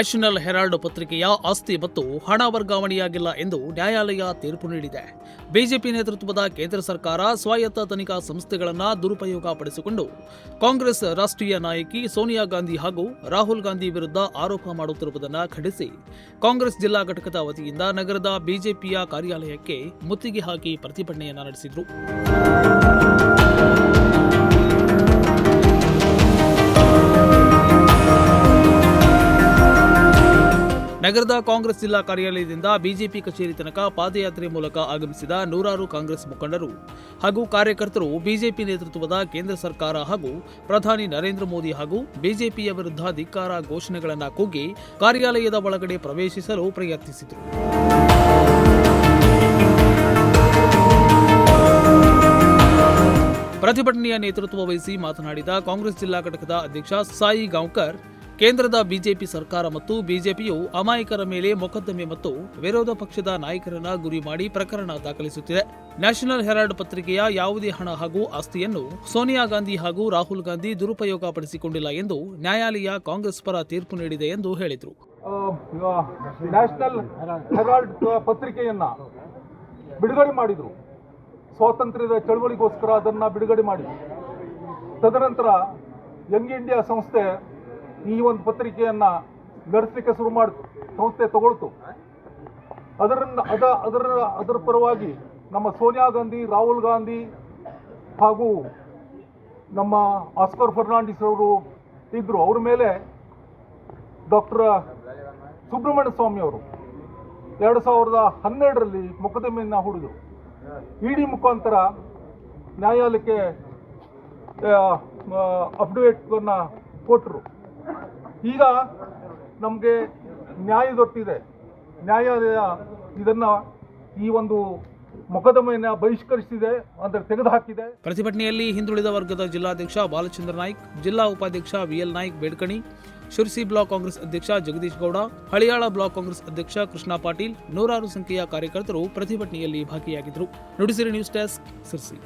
National Herald ಪತ್ರಿಕೆಯ ಆಸ್ತಿ ಮತ್ತು ಹಣ ವರ್ಗಾವಣೆಯಾಗಿಲ್ಲ ಎಂದು ನ್ಯಾಯಾಲಯ ತೀರ್ಪು ನೀಡಿದೆ. ಬಿಜೆಪಿ ನೇತೃತ್ವದ ಕೇಂದ್ರ ಸರ್ಕಾರ ಸ್ವಾಯತ್ತ ತನಿಖಾ ಸಂಸ್ಥೆಗಳನ್ನು ದುರುಪಯೋಗ ಪಡಿಸಿಕೊಂಡು ಕಾಂಗ್ರೆಸ್ ರಾಷ್ಟ್ರೀಯ ನಾಯಕಿ ಸೋನಿಯಾ ಗಾಂಧಿ ಹಾಗೂ ರಾಹುಲ್ ಗಾಂಧಿ ವಿರುದ್ಧ ಆರೋಪ ಮಾಡುತ್ತಿರುವುದನ್ನು ಖಂಡಿಸಿ, ಕಾಂಗ್ರೆಸ್ ಜಿಲ್ಲಾ ಘಟಕದ ವತಿಯಿಂದ ನಗರದ ಬಿಜೆಪಿಯ ಕಾರ್ಯಾಲಯಕ್ಕೆ ಮುತ್ತಿಗೆ ಹಾಕಿ ಪ್ರತಿಭಟನೆಯನ್ನು ನಡೆಸಿದರು. ನಗರದ ಕಾಂಗ್ರೆಸ್ ಜಿಲ್ಲಾ ಕಾರ್ಯಾಲಯದಿಂದ ಬಿಜೆಪಿ ಕಚೇರಿ ತನಕ ಪಾದಯಾತ್ರೆ ಮೂಲಕ ಆಗಮಿಸಿದ ನೂರಾರು ಕಾಂಗ್ರೆಸ್ ಮುಖಂಡರು ಹಾಗೂ ಕಾರ್ಯಕರ್ತರು ಬಿಜೆಪಿ ನೇತೃತ್ವದ ಕೇಂದ್ರ ಸರ್ಕಾರ ಹಾಗೂ ಪ್ರಧಾನಿ ನರೇಂದ್ರ ಮೋದಿ ಹಾಗೂ ಬಿಜೆಪಿಯ ವಿರುದ್ಧ ಧಿಕ್ಕಾರ ಘೋಷಣೆಗಳನ್ನು ಕೂಗಿ ಕಾರ್ಯಾಲಯದ ಒಳಗಡೆ ಪ್ರವೇಶಿಸಲು ಪ್ರಯತ್ನಿಸಿದರು. ಪ್ರತಿಭಟನೆಯ ನೇತೃತ್ವ ವಹಿಸಿ ಮಾತನಾಡಿದ ಕಾಂಗ್ರೆಸ್ ಜಿಲ್ಲಾ ಘಟಕದ ಅಧ್ಯಕ್ಷ ಸಾಯಿ ಗಾಂವ್ಕರ್ ಕೇಂದ್ರದ ಬಿಜೆಪಿ ಸರ್ಕಾರ ಮತ್ತು ಬಿಜೆಪಿಯು ಅಮಾಯಕರ ಮೇಲೆ ಮೊಕದ್ದಮೆ ಮತ್ತು ವಿರೋಧ ಪಕ್ಷದ ನಾಯಕರನ್ನ ಗುರಿ ಮಾಡಿ ಪ್ರಕರಣ ದಾಖಲಿಸುತ್ತಿದೆ. ನ್ಯಾಷನಲ್ ಹೆರಾಲ್ಡ್ ಪತ್ರಿಕೆಯ ಯಾವುದೇ ಹಣ ಹಾಗೂ ಆಸ್ತಿಯನ್ನು ಸೋನಿಯಾ ಗಾಂಧಿ ಹಾಗೂ ರಾಹುಲ್ ಗಾಂಧಿ ದುರುಪಯೋಗ ಪಡಿಸಿಕೊಂಡಿಲ್ಲ ಎಂದು ನ್ಯಾಯಾಲಯ ಕಾಂಗ್ರೆಸ್ ಪರ ತೀರ್ಪು ನೀಡಿದೆ ಎಂದು ಹೇಳಿದರು. ನ್ಯಾಷನಲ್ ಹೆರಾಲ್ಡ್ ಪತ್ರಿಕೆಯನ್ನ ಬಿಡುಗಡೆ ಮಾಡಿದರು. ಸ್ವಾತಂತ್ರ್ಯದ ಚಳವಳಿಗೋಸ್ಕರ ಅದನ್ನ ಬಿಡುಗಡೆ ಮಾಡಿದರು. ತದನಂತರ ಯಂಗ್ ಇಂಡಿಯಾ ಸಂಸ್ಥೆ ಈ ಒಂದು ಪತ್ರಿಕೆಯನ್ನ ನಡೆಸಲಿಕ್ಕೆ ಶುರು ಮಾಡಿತು, ಸಂಸ್ಥೆ ತಗೊಳ್ತು. ಅದರಿಂದ ಅದ, ಅದರ ಅದರ ಪರವಾಗಿ ನಮ್ಮ ಸೋನಿಯಾ ಗಾಂಧಿ, ರಾಹುಲ್ ಗಾಂಧಿ ಹಾಗೂ ನಮ್ಮ ಆಸ್ಕರ್ ಫರ್ನಾಂಡಿಸ್ ಅವರು ಇದ್ರು. ಅವ್ರ ಮೇಲೆ ಡಾಕ್ಟರ್ ಸುಬ್ರಹ್ಮಣ್ಯ ಸ್ವಾಮಿ ಅವರು ಎರಡು ಸಾವಿರದ ಹನ್ನೆರಡರಲ್ಲಿ ಮೊಕದ್ದಮೆಯನ್ನು ಹೂಡಿದರು. ಇಡಿ ಮುಖಾಂತರ ನ್ಯಾಯಾಲಯಕ್ಕೆ ಅಫಿಡವಿಟ್ನ ಕೊಟ್ಟರು ಈಗ ನಮಗೆ ನ್ಯಾಯ ದೊಟ್ಟಿದೆ ನ್ಯಾಯಾಲಯ ಇದನ್ನು ಈ ಒಂದು ಮೊಕದ್ದಮೆಯನ್ನು ಬಹಿಷ್ಕರಿಸಿದೆ, ಅಂದರೆ ತೆಗೆದುಹಾಕಿದೆ. ಪ್ರತಿಭಟನೆಯಲ್ಲಿ ಹಿಂದುಳಿದ ವರ್ಗದ ಜಿಲ್ಲಾಧ್ಯಕ್ಷ ಬಾಲಚಂದ್ರ ನಾಯ್ಕ್, ಜಿಲ್ಲಾ ಉಪಾಧ್ಯಕ್ಷ ವಿಎಲ್ ನಾಯ್ಕ್ ಬೇಡ್ಕಣಿ, ಶಿರ್ಸಿ ಬ್ಲಾಕ್ ಕಾಂಗ್ರೆಸ್ ಅಧ್ಯಕ್ಷ ಜಗದೀಶ್ ಗೌಡ, ಹಳಿಯಾಳ ಬ್ಲಾಕ್ ಕಾಂಗ್ರೆಸ್ ಅಧ್ಯಕ್ಷ ಕೃಷ್ಣ ಪಾಟೀಲ್ ನೂರಾರು ಸಂಖ್ಯೆಯ ಕಾರ್ಯಕರ್ತರು ಪ್ರತಿಭಟನೆಯಲ್ಲಿ ಭಾಗಿಯಾಗಿದ್ದರು. Nudisiri news desk Sirsi